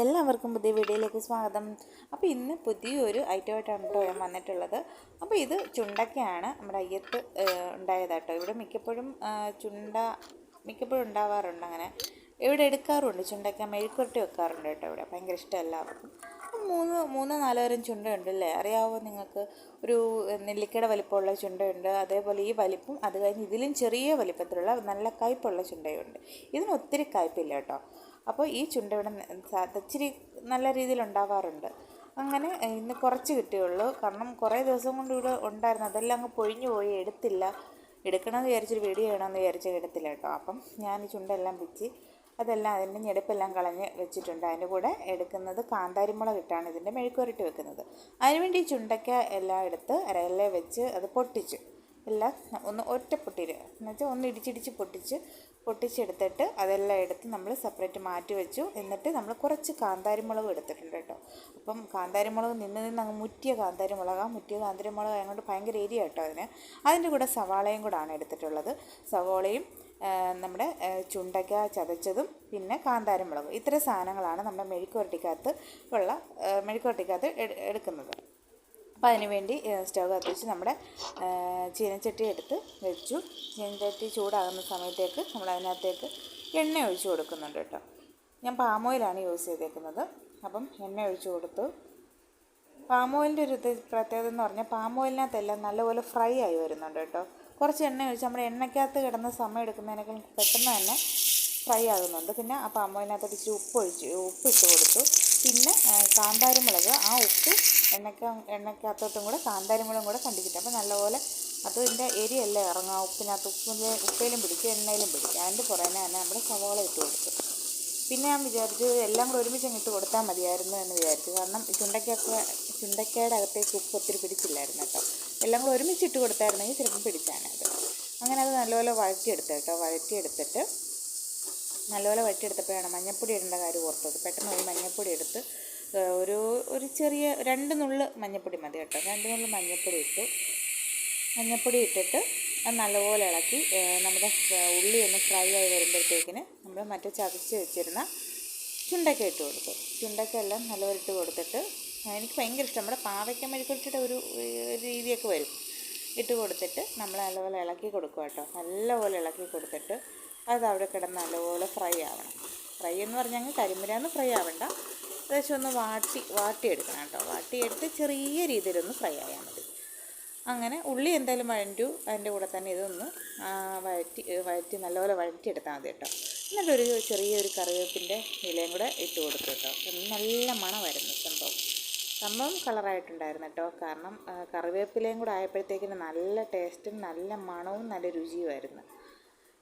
എല്ലാവർക്കും പുതിയ വീഡിയോയിലേക്ക് സ്വാഗതം. അപ്പോൾ ഇന്ന് പുതിയൊരു ഐറ്റമായിട്ടാണ് കേട്ടോ ഞാൻ വന്നിട്ടുള്ളത്. അപ്പോൾ ഇത് ചുണ്ടക്കയാണ് നമ്മുടെ അയ്യത്ത് ഉണ്ടായതാട്ടോ. ഇവിടെ മിക്കപ്പോഴും ചുണ്ട മിക്കപ്പോഴും ഉണ്ടാവാറുണ്ട് അങ്ങനെ. ഇവിടെ എടുക്കാറുണ്ട് ചുണ്ടക്ക മെഴുക്കുരട്ടി വെക്കാറുണ്ട് കേട്ടോ ഇവിടെ. ഭയങ്കര ഇഷ്ടം എല്ലാവർക്കും. മൂന്ന് മൂന്ന് നാലുതരം ചുണ്ടയുണ്ട് അല്ലേ അറിയാവോ നിങ്ങൾക്ക്? ഒരു നെല്ലിക്കയുടെ വലിപ്പമുള്ള ചുണ്ടയുണ്ട്. അതേപോലെ ഈ വലിപ്പം അത് കഴിഞ്ഞ് ഇതിലും ചെറിയ വലിപ്പത്തിലുള്ള നല്ല കയ്പുള്ള ചുണ്ടയുണ്ട്. ഇതിനൊത്തിരി കയ്പില്ല കേട്ടോ. അപ്പോൾ ഈ ചുണ്ട ഇവിടെ ഇച്ചിരി നല്ല രീതിയിൽ ഉണ്ടാവാറുണ്ട്. അങ്ങനെ ഇന്ന് കുറച്ച് കിട്ടിയുള്ളൂ. കാരണം കുറേ ദിവസം കൊണ്ട് ഇവിടെ ഉണ്ടായിരുന്നു. അതെല്ലാം അങ്ങ് പൊഴിഞ്ഞു പോയി. എടുത്തില്ല. എടുക്കണമെന്ന് വിചാരിച്ചൊരു വീഡിയോ ചെയ്യണമെന്ന് വിചാരിച്ച് എടുത്തില്ല കേട്ടോ. അപ്പം ഞാൻ ഈ ചുണ്ടെല്ലാം പിച്ചി അതെല്ലാം അതിന്റെ ഞെടുപ്പെല്ലാം കളഞ്ഞ് വെച്ചിട്ടുണ്ട്. അതിന്റെ കൂടെ എടുക്കുന്നത് കാന്താരിമുളക് ഇട്ടാണ് ഇതിന്റെ മെഴുക്കുരട്ടി വെക്കുന്നത്. അതിനുവേണ്ടി ചുണ്ടയ്ക്ക എല്ലാം എടുത്ത് അരയിലെ വെച്ച് അത് പൊട്ടിച്ചു എല്ലാം ഒന്ന് ഒറ്റ പൊട്ടിര് എന്നുവെച്ചാൽ ഒന്ന് ഇടിച്ചിടിച്ച് പൊട്ടിച്ച് പൊട്ടിച്ചെടുത്തിട്ട് അതെല്ലാം എടുത്ത് നമ്മൾ സെപ്പറേറ്റ് മാറ്റി വെച്ചു. എന്നിട്ട് നമ്മൾ കുറച്ച് കാന്താരിമുളക് എടുത്തിട്ടുണ്ട് കേട്ടോ. അപ്പം കാന്താരിമുളക് നിന്ന് നിന്ന് അങ്ങ് മുറ്റിയ കാന്താരിമുളകാണ് മുറ്റിയ കാന്താരിമുളക് അതുകൊണ്ട് ഭയങ്കര ഏരിയ കേട്ടോ അതിന്. അതിന്റെ കൂടെ സവാളയും കൂടാണ് എടുത്തിട്ടുള്ളത്. സവാളയും നമ്മുടെ ചുണ്ടയ്ക്ക ചതച്ചതും പിന്നെ കാന്താരം മുളകും. ഇത്ര സാധനങ്ങളാണ് നമ്മുടെ മെഴുക്കുവരട്ടിക്കകത്ത് ഉള്ള മെഴുക്കുവരട്ടിക്കകത്ത് എടുക്കുന്നത്. അപ്പോൾ അതിനുവേണ്ടി സ്റ്റവ് കത്തിച്ച് നമ്മുടെ ചീനച്ചട്ടി എടുത്ത് വെച്ചു. ചീനച്ചട്ടി ചൂടാകുന്ന സമയത്തേക്ക് നമ്മൾ അതിനകത്തേക്ക് എണ്ണ ഒഴിച്ച് കൊടുക്കുന്നുണ്ട് കേട്ടോ. ഞാൻ പാം ഓയിലാണ് യൂസ് ചെയ്തേക്കുന്നത്. അപ്പം എണ്ണ ഒഴിച്ച് കൊടുത്തു. പാം ഓയിലിന്റെ ഒരു പ്രത്യേകത എന്ന് പറഞ്ഞാൽ പാം ഓയിലിനകത്തെല്ലാം നല്ലപോലെ ഫ്രൈ ആയി വരുന്നുണ്ട് കേട്ടോ. കുറച്ച് എണ്ണ ഒഴിച്ച് നമ്മുടെ എണ്ണയ്ക്കകത്ത് കിടന്ന സമയം എടുക്കുന്നതിനേക്കാൾ പെട്ടെന്ന് തന്നെ ഫ്രൈ ആകുന്നുണ്ട്. പിന്നെ അപ്പോൾ പാം ഓയിലിനകത്തോട്ട് ഇച്ചിരി ഉപ്പ് ഒഴിച്ച് ഉപ്പ് ഇട്ട് കൊടുത്തു. പിന്നെ കാന്താരിമുളക് ആ ഉപ്പ് എണ്ണക്ക എണ്ണയ്ക്കകത്തോട്ടും കൂടെ കാന്താരിമുളകും കൂടെ കണ്ടിച്ചിട്ട്. അപ്പോൾ നല്ലപോലെ അതിന്റെ എരിയല്ലേ ഇറങ്ങുക. ഉപ്പിനകത്ത് ഉപ്പിന്റെ ഉപ്പയിലും പിടിക്കും എണ്ണയിലും പിടിക്കും. അതിന്റെ പുറമെ തന്നെ നമ്മൾ സവാള ഇട്ട് കൊടുത്തു. പിന്നെ ഞാൻ വിചാരിച്ചു എല്ലാം കൂടെ ഒരുമിച്ച് ഇങ്ങോട്ട് കൊടുത്താൽ മതിയായിരുന്നു എന്ന് വിചാരിച്ചു. കാരണം ചുണ്ടയ്ക്കൊക്കെ ചുണ്ടയ്ക്കയുടെ അകത്തേക്ക് ഉപ്പ് ഒത്തിരി പിടിച്ചില്ലായിരുന്നു കേട്ടോ. എല്ലാം കൂടെ ഒരുമിച്ച് ഇട്ട് കൊടുത്തായിരുന്നെങ്കിൽ ചിലപ്പം പിടിച്ചാണ് അത്. അങ്ങനെ അത് നല്ലപോലെ വഴറ്റിയെടുത്ത് കേട്ടോ. വഴറ്റിയെടുത്തിട്ട് നല്ലപോലെ വഴറ്റിയെടുത്തപ്പോഴാണ് മഞ്ഞപ്പൊടി ഇടേണ്ട കാര്യം ഓർത്തത്. പെട്ടെന്ന് ഒരു മഞ്ഞപ്പൊടി എടുത്ത് ഒരു ഒരു ചെറിയ രണ്ട് നുള്ള് മഞ്ഞപ്പൊടി മതി കേട്ടോ. രണ്ട് നുള്ള് മഞ്ഞപ്പൊടി ഇട്ടു. മഞ്ഞപ്പൊടി ഇട്ടിട്ട് അത് നല്ലപോലെ ഇളക്കി നമ്മുടെ ഉള്ളി ഒന്ന് ഫ്രൈ ആയി വരുമ്പോഴത്തേക്കിന് നമ്മൾ മറ്റേ ചതച്ച് വെച്ചിരുന്ന ചുണ്ടക്ക ഇട്ട് കൊടുത്തു. ചുണ്ടക്ക എല്ലാം നല്ലപോലെ ഇട്ട് കൊടുത്തിട്ട് എനിക്ക് ഭയങ്കര ഇഷ്ടം. നമ്മുടെ പാവയ്ക്ക മെഴുക്കുരുട്ടിയുടെ ഒരു രീതിയൊക്കെ വരും. ഇട്ട് കൊടുത്തിട്ട് നമ്മൾ നല്ലപോലെ ഇളക്കി കൊടുക്കുക കേട്ടോ. നല്ലപോലെ ഇളക്കി കൊടുത്തിട്ട് അത് അവിടെ കിടന്ന് നല്ലപോലെ ഫ്രൈ ആവണം. ഫ്രൈ എന്ന് പറഞ്ഞാൽ കരിമ്പരാന്ന് ഫ്രൈ ആവണ്ട. ഏകദേശം ഒന്ന് വാട്ടി വാട്ടി വാട്ടിയെടുക്കണം കേട്ടോ. വാട്ടിയെടുത്ത് ചെറിയ രീതിയിലൊന്ന് ഫ്രൈ ആയാൽ മതി. അങ്ങനെ ഉള്ളി എന്തായാലും വഴറ്റു അതിന്റെ കൂടെ തന്നെ ഇതൊന്ന് വഴറ്റി വഴറ്റി നല്ലപോലെ വഴറ്റിയെടുത്താൽ മതി കേട്ടോ. എന്നിട്ടൊരു ചെറിയൊരു കറിവേപ്പിന്റെ ഇലയും കൂടെ ഇട്ട് കൊടുക്കും കേട്ടോ. നല്ല മണമായിരുന്നു സംഭവം. സംഭവം കളറായിട്ടുണ്ടായിരുന്നു കേട്ടോ. കാരണം കറിവേപ്പിലയും കൂടെ ആയപ്പോഴത്തേക്കിന് നല്ല ടേസ്റ്റും നല്ല മണവും നല്ല രുചിയുമായിരുന്നു.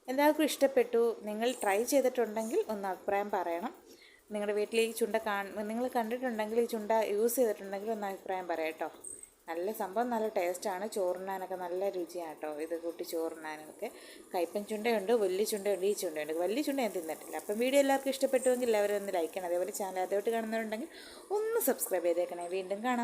എല്ലാവർക്കും ഇഷ്ടപ്പെട്ടു. നിങ്ങൾ ട്രൈ ചെയ്തിട്ടുണ്ടെങ്കിൽ ഒന്ന് അഭിപ്രായം പറയണം. നിങ്ങളുടെ വീട്ടിൽ ഈ ചുണ്ട കാ നിങ്ങൾ കണ്ടിട്ടുണ്ടെങ്കിൽ ഈ ചുണ്ട യൂസ് ചെയ്തിട്ടുണ്ടെങ്കിൽ ഒന്ന് അഭിപ്രായം പറയാം കേട്ടോ. നല്ല സംഭവം നല്ല ടേസ്റ്റാണ് ചോറുണ്ണാനൊക്കെ നല്ല രുചിയാണ് കേട്ടോ ഇത് കൂട്ടി ചോറുണ്ണാനൊക്കെ കയ്പ്പൻ ചുണ്ടയുണ്ട് വലിയ ചുണ്ടയുണ്ട് ഈ ചുണ്ടയുണ്ട്. വലിയ ചുണ്ട ഞാൻ തിന്നിട്ടില്ല. അപ്പം വീഡിയോ എല്ലാവർക്കും ഇഷ്ടപ്പെട്ടുവെങ്കിൽ എല്ലാവരും ഒന്ന് ലൈക്ക് ചെയ്യണം. അതേപോലെ ചാനൽ ആദ്യമായിട്ട് കാണുന്നവരുണ്ടെങ്കിൽ ഒന്ന് സബ്സ്ക്രൈബ് ചെയ്തേക്കണേ. വീണ്ടും കാണാം.